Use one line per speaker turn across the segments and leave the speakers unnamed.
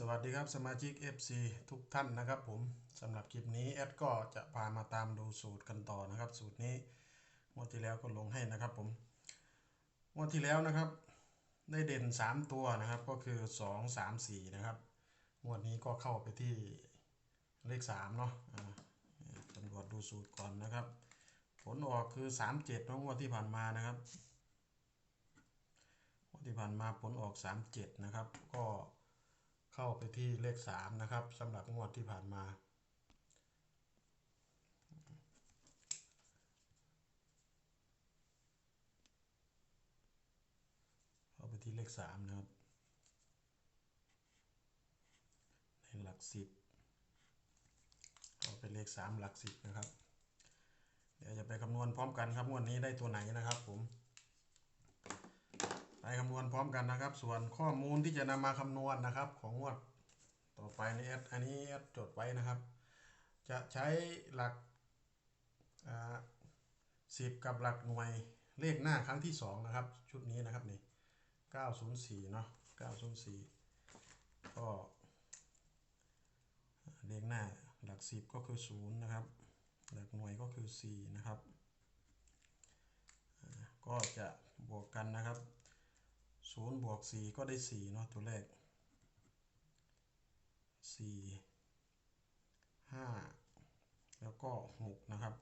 สวัสดีครับสมาชิก FC ทุกท่านนะครับผมสำหรับคลิปนี้แอดก็จะพามาตามดูสูตรกันต่อนะครับ สูตรนี้งวดที่แล้วก็ลงให้นะครับผมงวดที่แล้วนะครับ ได้เด่น 3 ตัวนะครับก็คือ 2 3 4 นะครับงวดนี้ก็เข้าไปที่เลข3เนาะอ่าตำรวจดูสูตรก่อนนะครับ ผลออกคือ 3 7เนาะงวดที่ผ่านมานะครับงวดที่ผ่านมาผลออก 3 7 นะครับ ก็ เข้าไปที่เลข 3 นะครับสำหรับงวดที่ผ่านมา เข้าไปที่เลข 3 นะครับในหลัก 10 เข้าไปเลข 3 หลัก 10 นะครับ เดี๋ยวจะไปคำนวณพร้อมกันครับงวดนี้ได้ตัวไหนนะครับผม ไปคำนวณพร้อมกันนะครับ ส่วนข้อมูลที่จะนำมาคำนวณนะครับ ของงวดต่อไปในแอดอันนี้แอดจดไว้นะครับ จะใช้หลักสิบกับหลักหน่วยเลขหน้าครั้งที่สองนะครับ ชุดนี้นะครับนี่904 เนาะ904 ก็เลขหน้าหลักสิบก็คือศูนย์นะครับ หลักหน่วยก็คือ 4 นะครับ ก็จะบวกกันนะครับ 0บวก4ก็ได้4เนาะตัวเลข4 5แล้วก็6นะครับ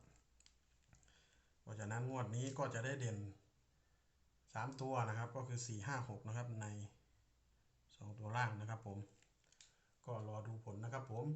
เพราะฉะนั้นงวดนี้ก็จะได้เด่น3ตัวนะครับ ก็คือ4 5 6นะครับใน2ตัวล่างนะครับผม ก็รอดูผลนะครับผม